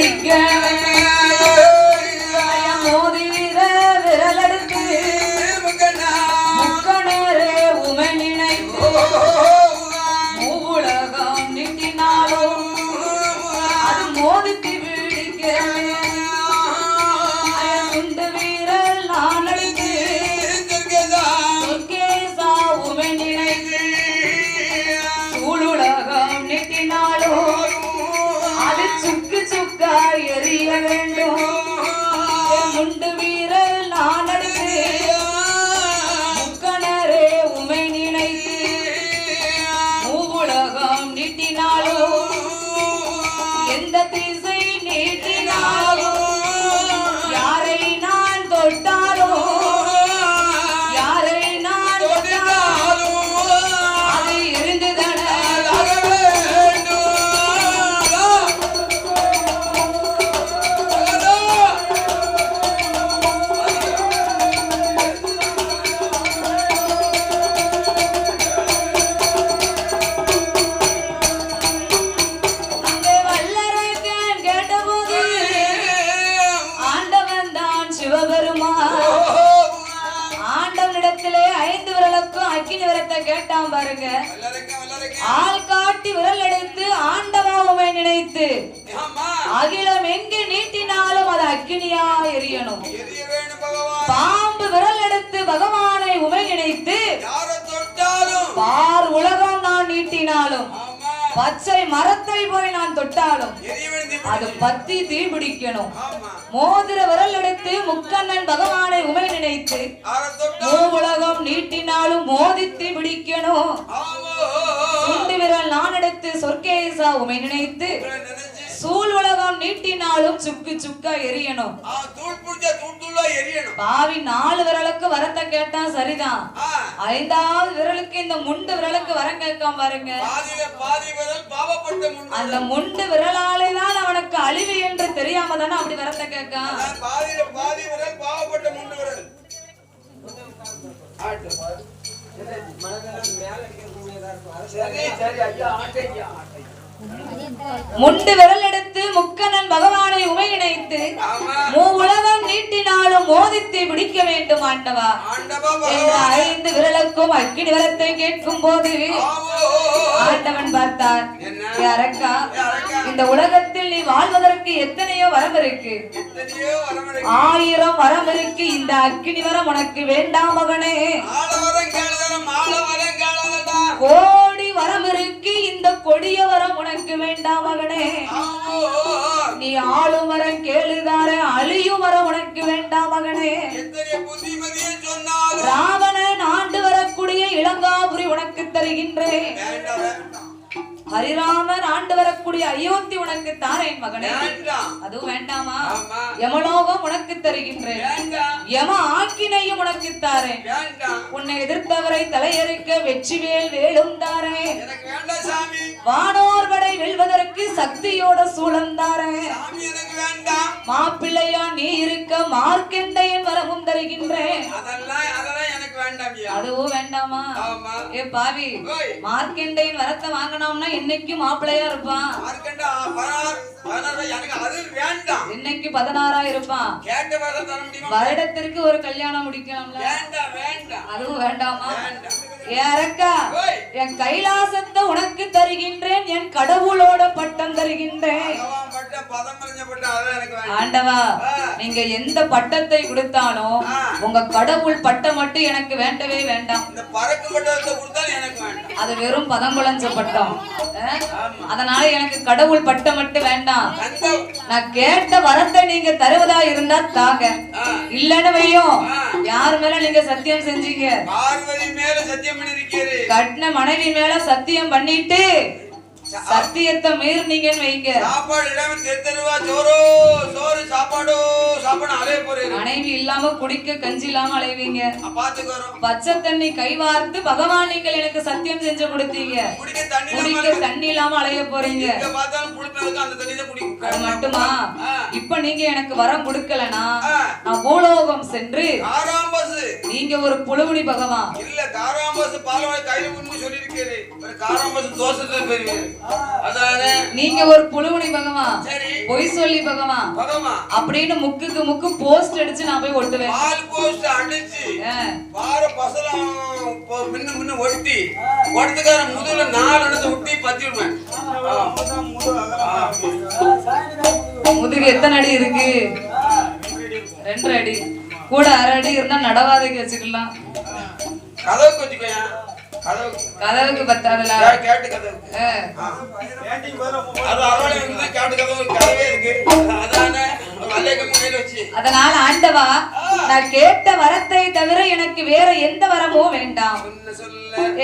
பிடிக்க பச்சை மரத்தை போய் நான் தொட்டாலும் அது பத்தி தீ பிடிக்கணும் மோதிர விரல் எடுத்து முக்கண்ணன் பகவானை உமை நினைத்து மூவுலகம் நீட்டினாலும் மோதித்து பிடிக்கணும். சுண்டு விரல் நான் எடுத்து சொர்க்கேசா உமை நினைத்து சூழ் உலகம் நீட்டினாலும் சுக்கு சுக்கா எரியணும். பாவி நாலு விரலுக்கு வரத்தை கேட்டா சரிதான். ஐந்தாவது விரலுக்கு இந்த முண்டு விரலுக்கு வரம் கேட்காம பாருங்க. அந்த முண்டு விரலாலே தான் அவனுக்கு அழிவு என்று தெரியாம தானே அப்படி வரத்தை கேட்கான் முண்டு விரல் எடுத்து முக்கண்ணன் பகவானை உமை இணைத்து மூ உலகம் நீட்டினாலும் மோதித்து பிடிக்க வேண்டும் ஆண்டவா. என்ற ஐந்து விரலுக்கும் அக்கினி வரத்தை கேட்கும் போது ஆண்டவன் பார்த்தார் "ஏ அரக்கா இந்த உலகத்தில் நீ வாழ்வதற்கு எத்தனையோ வரம் இருக்கு. ஆயிரம் வரம் இருக்கு. இந்த அக்கினி வரம் உனக்கு வேண்டாம் மகனே. கோடி வரம் இருக்கு இந்த கொடிய வரம் உனக்கு வேண்டாம் மகனே. நீ ஆளும் வரம் கேளுதார அழியும் வரம் உனக்கு வேண்டாம் மகனே. ராவணன் ஆண்டு வரக்கூடிய இளங்காபுரி உனக்கு தருகின்றேன். ஹரிராமன் ஆண்டு வரக்கூடிய அயோத்தி உனக்கு தாரேன் மகனே. அதுவும் வேண்டாமா? யமலோகம் உனக்கு தருகின்றேன். யம ஆக்கினையும் உனக்கு தாரேன். உன்னை எதிர்த்தவரை தலையறுக்க வெற்றிவேல் வேலும் தாரேன். வானோர் படை வெல்வதற்கு சக்தியோட சூழம் தாரேன் சாமி எனக்கு வேண்டாம் மாப்பிள்ளையா நீ இருக்க மார்க்கெண்டையன் ஆமா. ஏ பாவி மார்க்கெண்டையன் வரத்தை வாங்கினோம்னா என்னைக்கும் மாப்பிள்ளையா இருப்பான். இன்னைக்கு பதினாறா இருப்பான். வருடத்திற்கு ஒரு கல்யாணம் முடிக்கலாம்ல அதுவும் வேண்டாமா? வேண்டாம். ஏ அரக்கா ஓய். என் கைலாசத்தை உனக்கு தருகின்றேன் என் கடவுளோட பட்டம் தருகின்றேன். ஆண்டவா. நீங்க எந்த பட்டத்தை கொடுத்தாலும். உங்க கடவுள் பட்டம் மட்டும் எனக்கு வேண்டவே வேண்டாம். பறக்கு பட்டத்தை கொடுத்தாலும் எனக்கு வேண்டாம். அது வெறும் பதங்குளஞ்ச பட்டம்? அதனால எனக்கு கடவுள் பட்டம் மட்டும் வேண்டாம். நான் கேட்ட வரத்தை நீங்க தருவதா இருந்தா தாங்க. இல்லன்னு வையும். யார் மேல நீங்க சத்தியம் செஞ்சீங்க? பார்வதி மேல சத்தியம் பண்ணிருக்கிறேன் கட்டின மனைவி மேல சத்தியம் பண்ணிட்டு சத்தியத்தை மீறினீங்கன்னு வைங்க. சாப்பாடு இல்லாம தெருவா சோறு சோறு சாப்பாடு சாப்பாடு அலைய போறேன் மனைவி இல்லாம குடிக்க கஞ்சி இல்லாம அலைவீங்க. பாத்துக்கோறோம் பச்சை தண்ணி கை வார்த்து பகவான் நீங்கள் எனக்கு சத்தியம் செஞ்சு கொடுத்தீங்க. குடிக்க தண்ணி குடிக்க தண்ணி இல்லாம அலைய போறீங்க. அது மட்டுமா. இப்ப நீங்க எனக்கு வரம் கொடுக்கலனா. நான் பூலோகம் சென்று நீங்க ஒரு புழுகுனி பகவான். இல்ல காராம்பஸ் பாலவாய் கையில முன்னு சொல்லியிருக்கேன். ஒரு காராம்பஸ் தோசத்தை அதானே நீங்க ஒரு புழுகுனி பகவான். சரி. பொய் சொல்லி பகவான். அப்படின்னு முக்குக்கு முக்கு போஸ்ட் அடிச்சு நான் போய் ஒட்டுவேன். பால் போஸ்ட் அடிச்சு. பார பசலம் மின்னு மின்னு ஒட்டி ஒட்டத்துக்கார முதுகுல நாலு இடத்த ஒட்டி பத்தி விடுவேன். முதுகு எத்தனை அடி இருக்கு? ரெண்டு அடி. கூட அரை அடி இருந்தா நடவாதைக்கு வச்சுக்கலாம். கதவுக்கு வச்சுக்கோயா கதவுக்கு. பத்தாதுல. கேட்டு கதவுக்கு. அதனால ஆண்டவா நான் கேட்ட வரத்தை தவிர எனக்கு வேற எந்த வரமும் வேண்டாம்.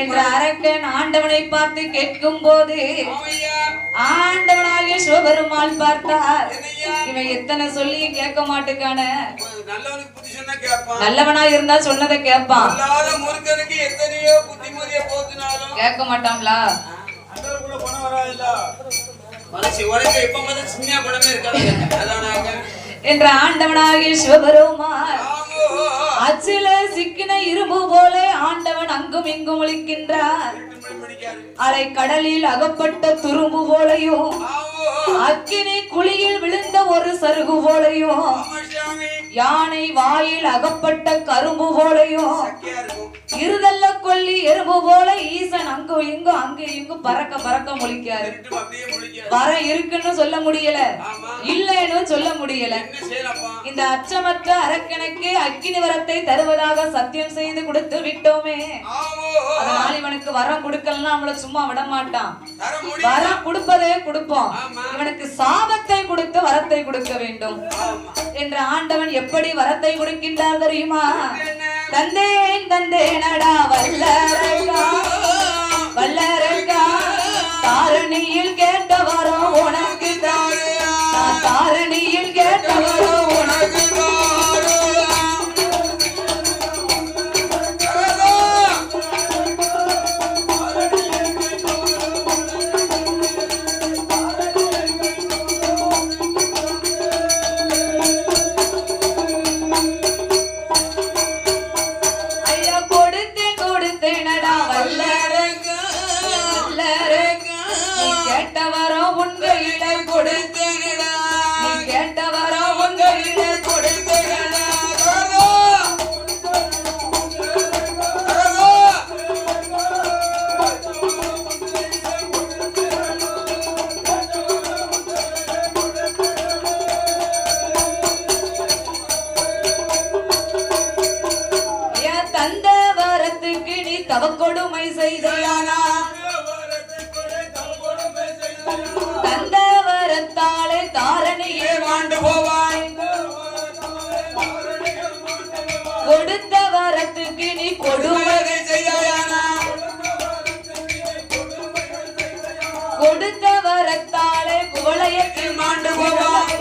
என்ற அரக்கன் ஆண்டவனை பார்த்து கேட்கும் போது ஆண்டவனாகிய சிவபெருமாள் பார்த்தார். இவன் எத்தனை சொல்லியும் கேட்க மாட்டுக்கான. நல்லவனா இருந்தா சொன்னதை கேட்பான். கேட்க மாட்டாங்களா என்ற ஆண்டவனாகிய சிவபெருமான் ஆமோ. அச்சில சிக்கின இரும்பு போல ஆண்டவன் இங்கும் ஒழிக்கின்றார் அலை கடலில் அகப்பட்ட துரும்பு போலையும் அக்கினி குழியில் விழுந்த ஒரு சருகு போலையும் யானை வாயில் அகப்பட்ட கரும்பு போலையும் இருதல்ல கொல்லி எறும்பு போல ஈசன் அங்கும் இங்கும் அங்கு இங்கும் பறக்க பறக்க முழிக்காரு வர இருக்குன்னு சொல்ல முடியல. இல்லைன்னு சொல்ல முடியல. இந்த அச்சமற்ற அரக்கனுக்கு அக்கினி வரத்தை தருவதாக சத்தியம் செய்து கொடுத்து விட்டோமே. அதனால இவனுக்கு வரம் கொடுக்கலன்னா நம்மள சும்மா விட மாட்டான் வரம் கொடுப்பதே கொடுப்போம். இவனுக்கு சாபத்தை கொடுத்து வரத்தை கொடுக்க வேண்டும். என்ற ஆண்டவன் எப்படி வரத்தை கொடுக்கின்றார் தெரியுமா? தந்தேன் தந்தேனடா வல்லரக்கா வல்லரக்கா தாரணியில் கேட்ட வரம் உனக்கு தவக்கொடுமை தவ கொடுமை செய்தையானா? தந்த வரத்தாலே தாரணியே மாண்டு போவாய். கொடுத்த வரத்துக்கு நீ கொடுமை செய்யானா கொடுத்த வரத்தாலே குவளையத்தில் மாண்டு போவாய்.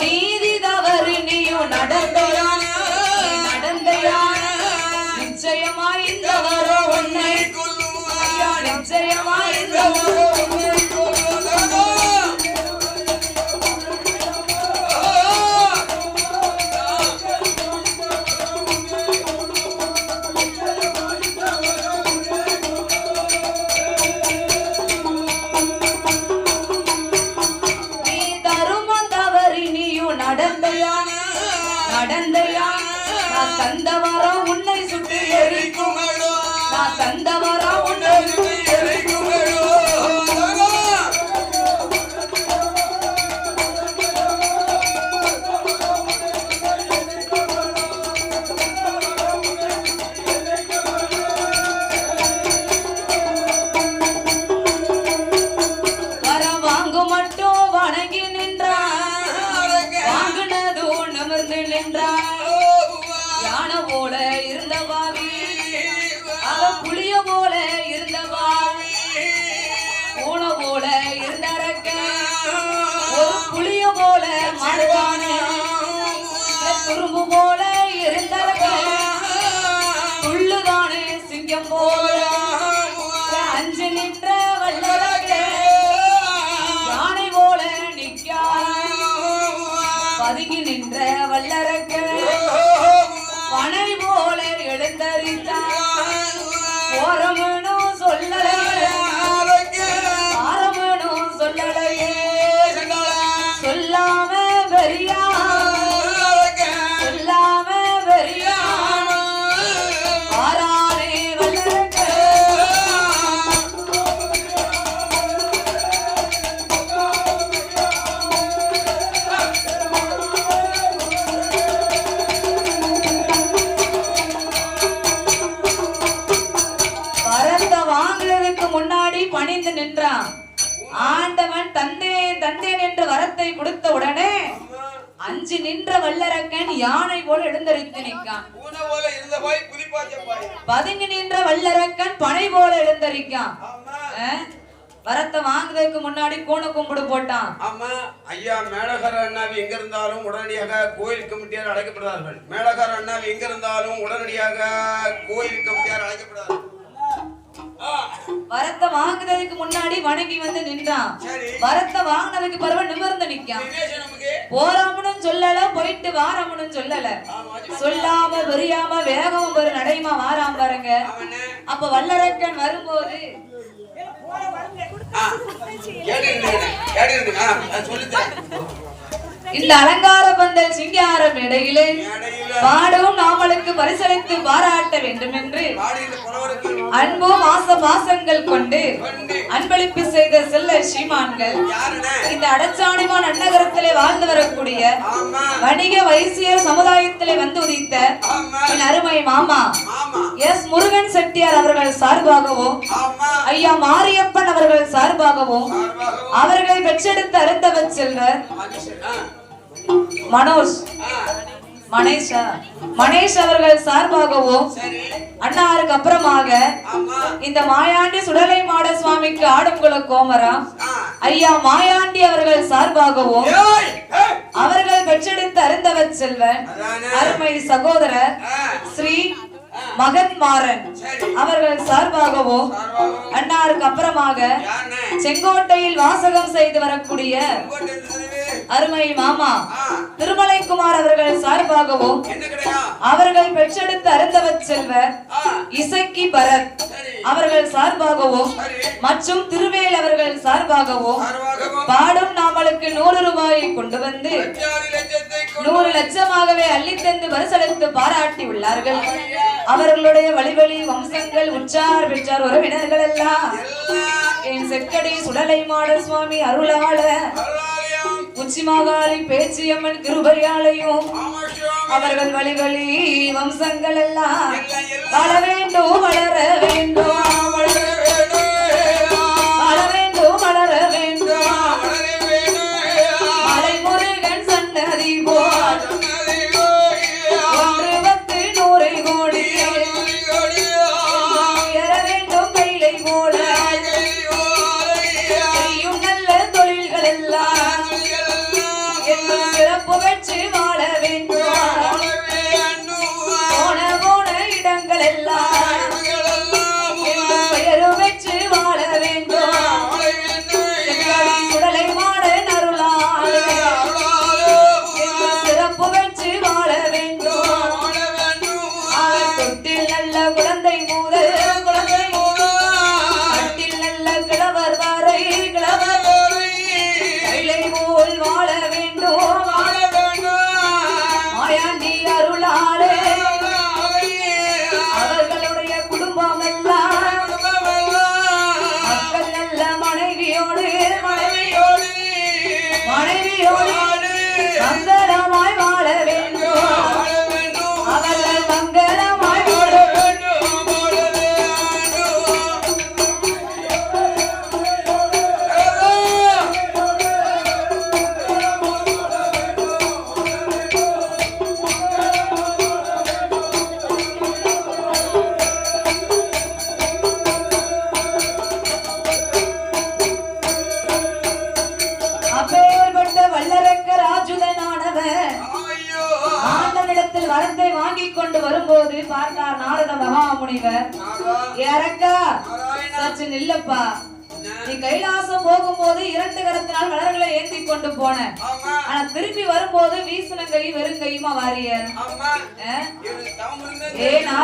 நீதி தவறு நீயும் நடந்தோ வரம் உன்னை சுட்டு எரிக்கும். நான் தந்த வரம் உன்னை சுட்டு நின்ற வல்லரக்க பனை போல எழுந்தரித்தான் தந்தேன் தந்தேன் என்று வரத்தை கொடுத்த உடனே அஞ்சு நின்ற வல்லரக்கன் யானை போல எழுந்தரித்து நிற்கான். பதுங்கி நின்ற வல்லரக்கன் பனை போல எழுந்தரிக்கான். வரத்தை வாங்குறதுக்கு முன்னாடி கூண கும்பிடு போட்டான். ஆமா. ஐயா மேலகர அண்ணாவி எங்க இருந்தாலும் உடனடியாக கோயில் கமிட்டியார் அழைக்கப்படுவார்கள். மேலகர அண்ணாவி எங்க இருந்தாலும் உடனடியாக கோயில் கமிட்டியார் அழைக்கப்படுவார்கள். ஆ, வரத்தை வாங்குறதுக்கு முன்னாடி வணங்கி வந்து நின்றான். வரத்தை வாங்கினதுக்கு பிறகு நிமிர்ந்து நிக்கான் போறாமனும் சொல்லல போயிட்டு வாராமனும் சொல்லல. சொல்லாம வெறியாம வேகமும் ஒரு நடையுமா வாராம பாருங்க. அப்ப வல்லரக்கன் வரும்போது ஆ, இந்த அலங்கார பந்தல் சிங்காரம் இடையிலே பாடவும் நாமளுக்கு பரிசளித்து பாராட்ட வேண்டும் என்று அன்பும் மாச பாசங்கள் கொண்டு அன்பளிப்பு செய்த செல்ல சீமான்கள் யாருண்ணே இந்த அடச்சாணிமான் அன்னகரத்திலே வாழ்ந்து வரக்கூடிய வணிக வைசியர் சமுதாயத்திலே வந்து உதித்த என் அருமை மாமா. எஸ் முருகன் செட்டியார் அவர்கள் சார்பாகவும் ஐயா மாரியப்பன் அவர்கள் சார்பாகவும் அவர்களை பெற்றெடுத்த அருந்தவச் செல்வர் மனோஜ். மணேஷா மணேஷ் அவர்கள் சார்பாகவும் சரி. அண்ணாருக்கு அப்புறமாக இந்த மாயாண்டி சுடலை மாட சுவாமிக்கு ஆடங்குல கோமரம் ஆ. ஐயா மாயாண்டி அவர்கள் சார்பாகவும் அவர்கள் பெற்றெடுத்த அருந்தவச் செல்வன் அருமை சகோதரர் ஸ்ரீ மகன் மாறன் அவர்கள் சார்பாகவும் அண்ணாருக்கு அப்புறமாக செங்கோட்டையில் வாசகம் செய்து வரக்கூடிய? அருமை மாமா திருமலைக்குமார் அவர்கள் சார்பாகவும் அவர்கள் பெற்றெடுத்த அருந்தவச் செல்வர் இசக்கி பரத் அவர்கள் சார்பாகவும் சரி. மற்றும் திருவேல் அவர்கள் சார்பாகவும் பாடும் நாமளுக்கு நூறு ரூபாயை கொண்டு வந்து நூறு லட்சமாகவே அள்ளித்தந்து பரிசளித்து பாராட்டி உள்ளார்கள். அவர்களுடைய வழிவழி வம்சங்கள் உற்றார் பெற்றார் உறவினர்கள் எல்லாம் என் செக்கடி சுடலை மாட சுவாமி அருளாள. அருளாலயம் உச்சிமாகாளி பேச்சியம்மன் கிருபையாலையும் அவர்கள் வழிவழி வம்சங்கள் எல்லாம் எல்லாம் எல்லாம் வள வேண்டும் வளர வேண்டும். வளர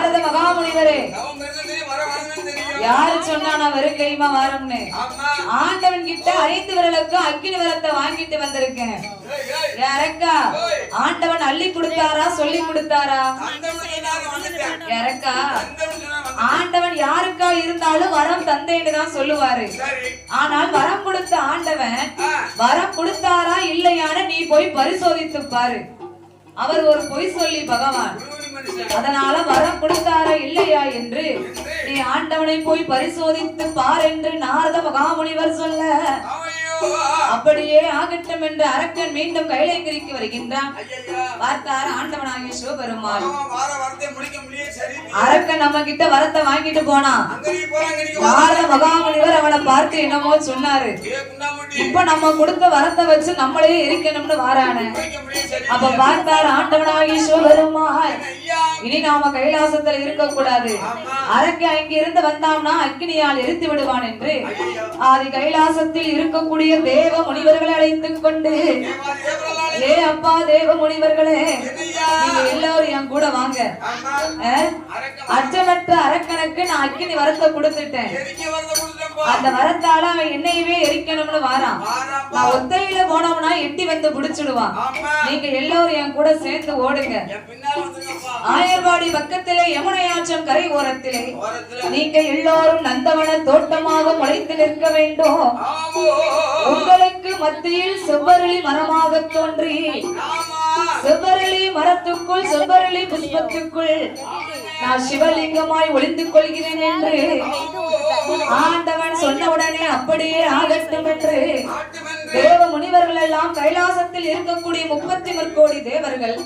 நாரத மகாமுனிவரே. யாரு சொன்னா நான் வெறும் கையுமா வாரம்னு? ஆண்டவன் கிட்ட ஐந்து விரலுக்கு அக்கினி விரத்தை வாங்கிட்டு வந்திருக்கேன். அரக்கா ஆண்டவன் அள்ளி கொடுத்தாரா சொல்லி கொடுத்தாரா? வந்துட்டேன். ஆண்டவன் யாருக்கா இருந்தாலும் வரம் தந்தேன்னு தான் சொல்லுவாரு. ஆனால் வரம் கொடுத்த ஆண்டவன் வரம் கொடுத்தாரா இல்லையான்னு நீ போய் பரிசோதித்து பாரு. அவர் ஒரு பொய் சொல்லி பகவான். அதனால வரம் கொடுத்தாரா இல்லையா என்று? நீ ஆண்டவனை போய் பரிசோதித்து பார் என்று நாரத மகாமுனிவர் சொல்ல அப்படியே ஆகட்டும் என்று அரக்கன் மீண்டும் கைலைங்கிரிக்கு வருகின்றான். பார்த்தார் ஆண்டவனாகிய சிவபெருமான். அரக்கன் நம்ம கிட்ட வரத்தை வாங்கிட்டு போனான். அங்க மகாமுனிவர் அவனை பார்த்து என்னமோ சொன்னாரு. இப்ப நம்ம கொடுத்த வரத்தை வச்சு நம்மளே இருக்கணும்னு வாரான. அப்ப பார்த்தார் ஆண்டவனாகி சிவபெருமான் ஐயா இனி நாம கைலாசத்துல இருக்க கூடாது ஆமா. அரக்கி அங்க இருந்து வந்தாம்னா அக்கினியால் எரித்து விடுவான் என்று. ஆதி கைலாசத்தில் இருக்கக்கூடிய தேவ முனிவர்களை அழைத்துக் கொண்டு ஏ அப்பா தேவ முனிவர்களே நீங்க எல்லாரும் என் கூட வாங்க. அச்சமற்ற அரக்கனுக்கு நான் அக்கினி வரத்தை கொடுத்துட்டேன். அந்த வரத்தால அவன் என்னையவே எரிக்கணும்னு வாரான். நான் ஒத்தையில போனோம்னா எட்டி வந்து புடிச்சிடுவான். நீங்க எல்லாரும் என் கூட சேர்ந்து ஓடுங்க. ஆயர்வாடி பக்கத்திலே யமுனையாற்றம் கரை ஓரத்திலே நீங்க எல்லாரும் நந்தவன தோட்டமாக முளைத்து நிற்க வேண்டும். உங்களுக்கு மத்தியில் செவ்வரளி மரமாக தோன்றி செவ்வரளி மரத்துக்குள் செவ்வரளி புஷ்பத்துக்குள் நான் சிவலிங்கமாய் ஒளிந்து கொள்கிறேன் என்று ஆண்டவன் சொன்ன உடனே அப்படியே ஆகட்டும் என்று தேவ முனிவர்கள் எல்லாம் கைலாசத்தில் இருக்கக்கூடிய முப்பத்தி முற்கோடி தேவர்கள்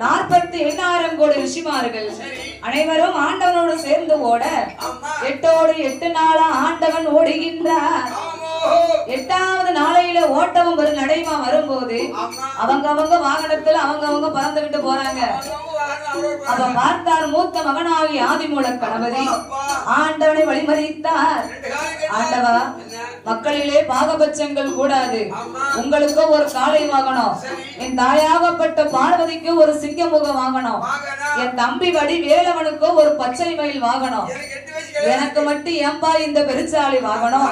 நாற்பத்தி எண்ணாயிரம் கோடி ரிஷிமார்கள் அனைவரும் ஆண்டவனோடு சேர்ந்து ஓட எட்டோடு எட்டு நாளா ஆண்டவன் ஓடுகின்றார். எட்டாவது நாளையில ஓட்டமும் ஒரு நடைமா வரும்போது? அவங்க அவங்க வாகனத்துல அவங்க அவங்க பறந்துகிட்டு போறாங்க. அப்ப பார்த்தார் மூத்த மகனாகி ஆதிமூல கணபதி. ஆண்டவனை வழிமறித்தார். ஆண்டவா மக்களிலே பாகபட்சங்கள் கூடாது. உங்களுக்கு ஒரு காளை வாங்கணும். என் தாயாகப்பட்ட பார்வதிக்கு ஒரு சிங்கமுகம் வாங்கணும். என் தம்பி வடி வேலவனுக்கோ ஒரு பச்சை மயில் வாங்கணும். எனக்கு மட்டும் ஏன்பா இந்த பெருச்சாளி வாங்கணும்.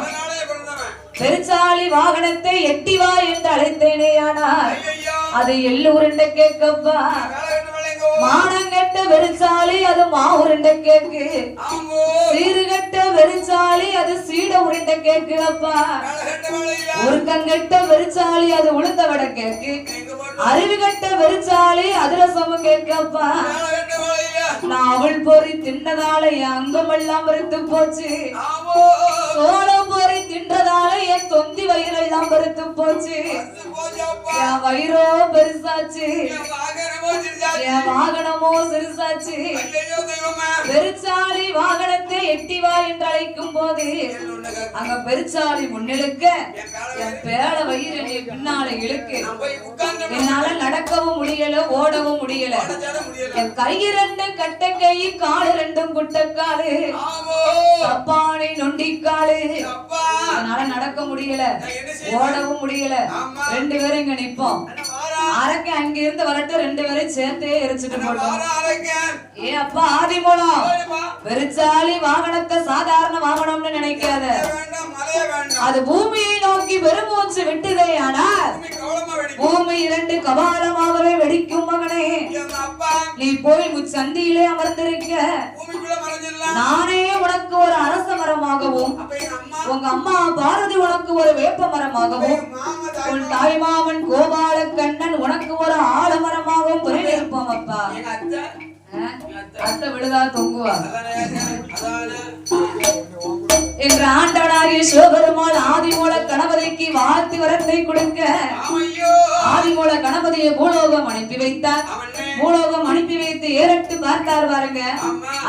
பெருச்சாளி வாகனத்தை எட்டி வா என்று அழைத்தேனே ஆனால் ஐயோ அது கேக்கப்பா காலகட்டம் வளைங்கோ மானங்கெட்ட வெறிச்சாளி அது மா உருண்டை கேக்கு சீருகட்ட வெறிச்சாளி அது சீட உருண்டை கேக்கு அப்பா வளையா உருக்கங்கெட்ட வெறிச்சாளி அது உளுந்த வடை கேக்கு எங்க போட்டு அறிவுகட்ட வெறிச்சாளி அதிரசம கேக்கப்பா காலகட்டம் வளையா நான் அவள் பொறி தின்னதால என் அங்கமெல்லாம் மறுத்து போச்சு. சோளம் பொறி தின்றதால என் தொந்தி வயிறெல்லாம் மறுத்து போச்சு. என் வயிறோ பெருசாச்சு. என் வாகனமோ சிறுசாச்சு. பெருச்சாளி வாகனத்தை எட்டி வா என்று அழைக்கும் போது அங்க பெருச்சாளி முன்னிழுக்க என் பேர வயிறு. என்னை பின்னால இழுக்கு. என்னால நடக்கவும் முடியல ஓடவும் முடியல. என் கை ரெண்டு கட்ட கை காலு ரெண்டும் குட்டக்காலு. தப்பானை நொண்டிக்காலு. என்னால நடக்க முடியல. ஓடவும் முடியல. ரெண்டு பேரும் இங்க நிப்போம். அரக்க அங்க இருந்து வரட்டும். ரெண்டு பேரும் சேர்த்தே எரிச்சுட்டு போட்டோம். ஏ அப்பா ஆதிமூலம். போய்ப்பா பெருச்சாலி வாகனத்தை சாதாரண வாகனம்னு நினைக்காத. அது பூமியை நோக்கி பெருமூச்சு விட்டுதே ஆனால் பூமி இரண்டு கபாலமாகவே வெடிக்கும் மகனே. அப்பா. நீ போய் முச்சந்தியிலே அமர்ந்திருக்க. நானே உனக்கு ஒரு அரச மரமாகவும் அப்ப உங்க அம்மா பாரதி உனக்கு ஒரு வேப்ப மரமாகவும் உன் தாய்மாமன் கோபால கண்ணன் உனக்கு ஒரு ஆலமரமாகவும் துறையிருப்போம் அப்பா. எங்க அத்தை விழுதா தொங்குவா? அதானே அதானே என்று ஆண்டவனாகிய சிவபெருமாள் ஆதிமூல கணபதிக்கு வாழ்த்து வரத்தை கொடுக்க ஆதிமூல கணபதியை பூலோகம் அனுப்பி வைத்தார். அவனே! பூலோகம் அனுப்பி வைத்து ஏறட்டு பார்த்தார் பாருங்க.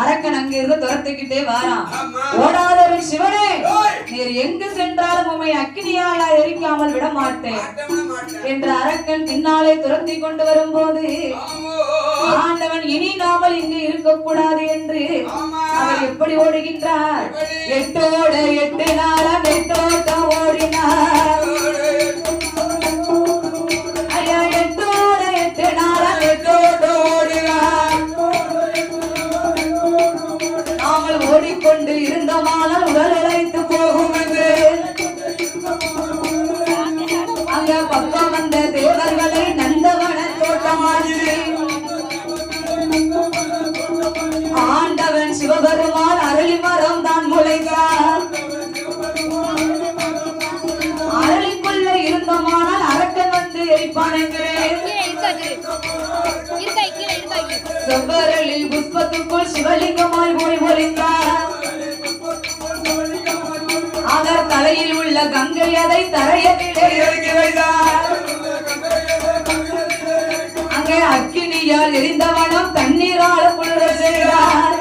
அரக்கன் அங்கிருந்து துரத்துக்கிட்டே வாரான். அம்மா ஓடாதவன் சிவனே! நீர் எங்கு சென்றாலும் உம்மை அக்கினியால எரிக்காமல் விட மாட்டேன். என்று அரக்கன் பின்னாலே துரத்தி கொண்டு வரும்போது ஆண்டவன் இனி இல்லாமல் இங்கு இருக்கக்கூடாது என்று அவர் எப்படி ஓடுகின்றார் எட்டோட எட்டு நாளாம் எட்டோட்டம் ஓடினார் ஐயா எட்டோடு எட்டு நாளாம் எட்டோட்டம் ஓடினார் நாங்கள் ஓடிக்கொண்டு இருந்தோமானால் சிவபெருமான் அரளி மரம் தான் முளைத்தார் அரளிக்குள்ள இருந்தோமானால் அரக்கன் வந்து எரிப்பான் என்கிறேன் செவ்வரளில் புஷ்பத்துக்குள் சிவலிங்கமாய் போய் ஒளிந்தார் அவர் தலையில் உள்ள கங்கை அதை தரையிலே இறக்கி வைத்தார். அங்கே அக்கினியால் எரிந்தவனம் தண்ணீரால் குளிர செய்தார்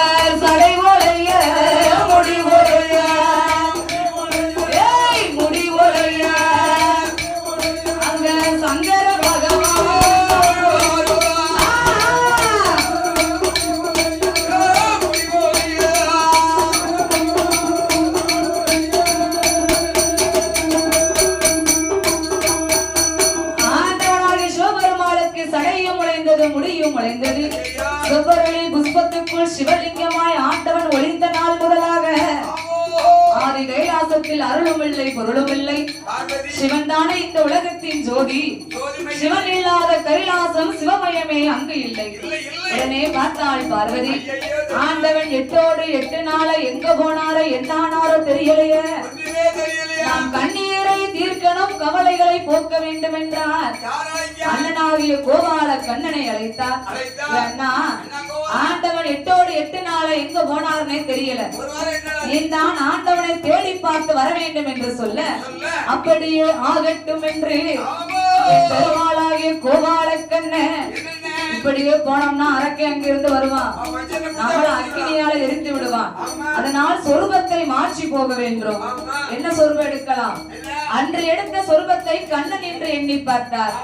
அவர் சடை புஷ்பத்துக்குள் சிவலிங்கமாய் ஆண்டவன் ஒளிந்த நாள் முதலாக. ஆதி கைலாசத்தில் அருளும் இல்லை பொருளும் இல்லை சிவன் தானே இந்த உலகத்தின் ஜோதி. சிவன் இல்லாத கைலாசம் சிவமயமே அங்கு இல்லை. உடனே பார்த்தாள் பார்வதி ஆண்டவன் எட்டோடு எட்டு நாள எங்க போனாரோ என்னானாரோ தெரியலையே. நாம் கண்ணீரை தீர்க்கணும் கவலைகளை போக்க வேண்டும் என்றார் அண்ணனாகிய கோபால கண்ணனை அழைத்தார். அண்ணா. ஆண்டவன் எட்டோடு எட்டு நாள எங்க போனார்னே தெரியல. நீதான் ஆண்டவனை தேடி பார்த்து வர வேண்டும் என்று சொல்ல அப்படியே ஆகட்டும் என்று. பெருமாளாகிய கோபால கண்ணன் என்னென்ன? இப்படியே போனோம்னா அரக்கை அங்கிருந்து வருவான் நம்மள அக்கினியால எரித்து விடுவான். அதனால் சொருபத்தை மாற்றி போக வேண்டும். என்ன சொருபம் எடுக்கலாம்? அன்று எடுத்த சொருபத்தை கண்ணன் என்று எண்ணி பார்த்தார்.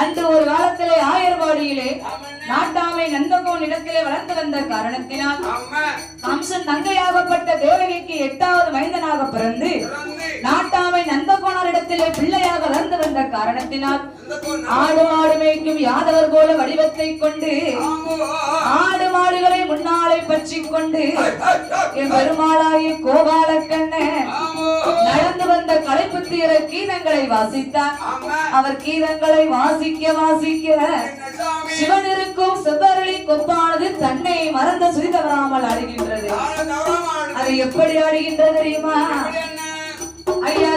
அன்று ஒரு காலத்திலே ஆயர்வாடியிலே நாட்டாமை நந்தகோன் இடத்திலே வளர்ந்து வந்த காரணத்தினால் கம்சன் தங்கையாகப்பட்ட தேவகிக்கு எட்டாவது மைந்தனாக பிறந்து நாட்டாமை நந்தகோனார் இடத்திலே பிள்ளையாக வளர்ந்து வந்த காரணத்தினால் ஆடு மாடு மேய்க்கும் யாதவர் போல வடிவத்தை கொண்டு ஆடு மாடுகளை முன்னாலே பற்றி கொண்டு என் பெருமாளாகிய கோபால கண்ணன் நடந்து வந்த களைப்பு தீர கீதங்களை வாசித்தார் அவர் கீதங்களை வாசிக்க வாசிக்க சிவன் இருக்கும் செவ்வரளி கொப்பானது தன்னை மறந்த சுரி தவறாமல் ஆடுகின்றது. அது எப்படி ஆடுகின்றது தெரியுமா? ஐயா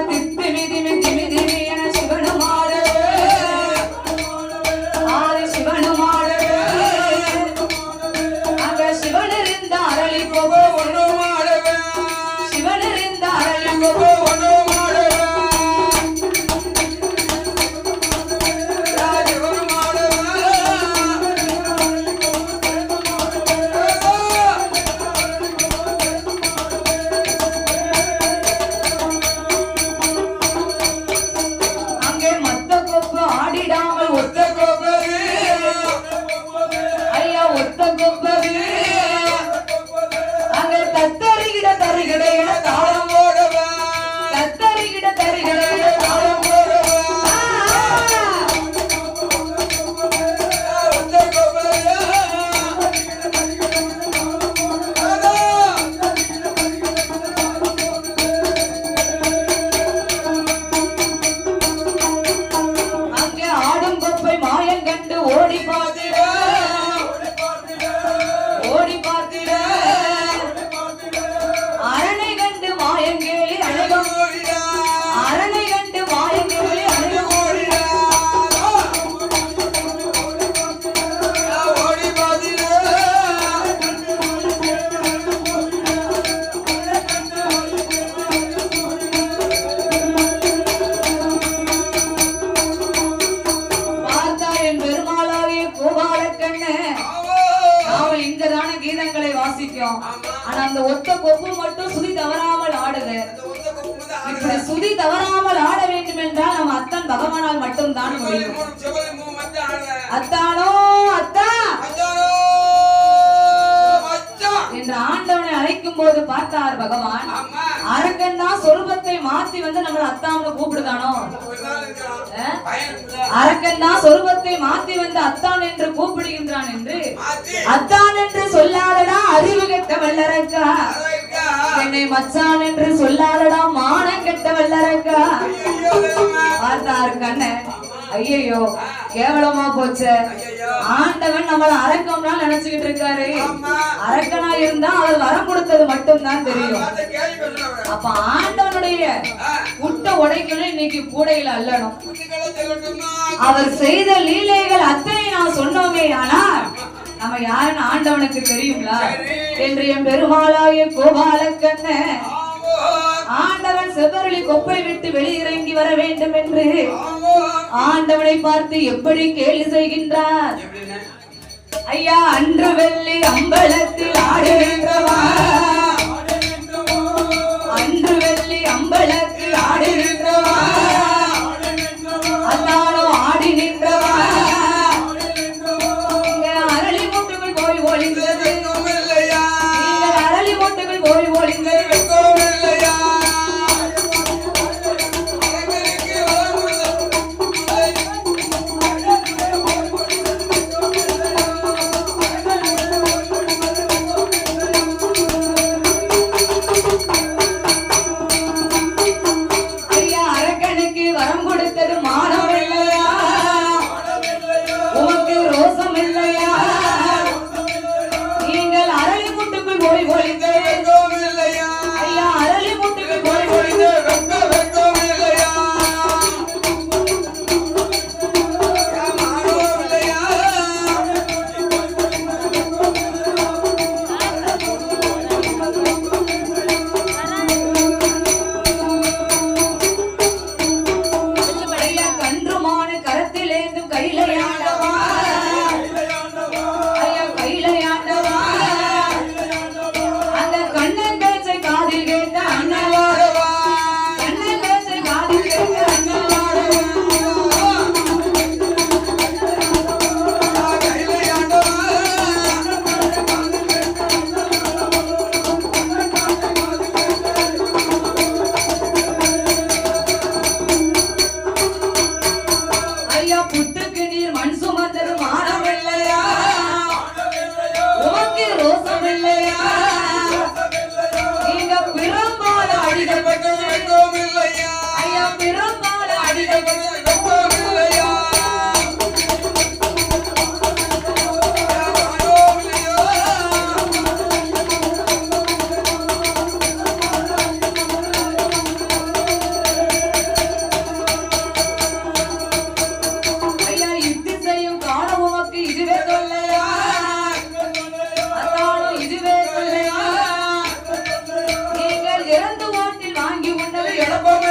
தவறாமல் ஆட வேண்டும் என்றால் நம்ம அத்தன் பகவானால் மட்டும்தான் முடியும். அத்தானோ அத்தா. என்று ஆண்டவனை அழைக்கும் போது பார்த்தார் பகவான். அரக்கன் தான் சொரூபத்தை மாத்தி வந்து நம்மள அத்தான்னு கூப்பிடுதானோ? அரக்கன் தான் சொரூபத்தை மாத்தி வந்து அத்தான் என்று கூப்பிடுகின்றான் என்று. அத்தான் என்று சொல்லாதடா அறிவு கெட்ட வல்லரக்கா? என்னை மச்சான் என்று சொல்லாதடா மானம் கெட்ட வல்லரக்கா பார்த்தார் கண்ண. ஐயோ கேவலமா போச்ச. ஆண்டவன் நம்மள அரக்கம்னா நினைச்சுக்கிட்டு இருக்காரு. அரக்கனா இருந்தா அவர் வர கொடுத்தது மட்டும்தான் தெரியும். அப்ப ஆண்டவனுடைய முட்டை உடைக்கணும் இன்னைக்கு கூடையில அல்லணும். அவர் செய்த லீலைகள் அத்தனை நான் சொன்னோமே ஆனால் நம்ம யாருன்னு ஆண்டவனுக்கு தெரியுங்களா? என்று என் பெருமாளாய கோபாலக்கண்ண ஆமோ, ஆண்டவன் செவ்வரளி கொப்பை விட்டு வெளியிறங்கி வர வேண்டும் என்று. ஆண்டவனை பார்த்து எப்படி கேலி செய்கின்றார்? ஐயா அன்று வெள்ளி அம்பலத்தில் ஆடுகின்றவா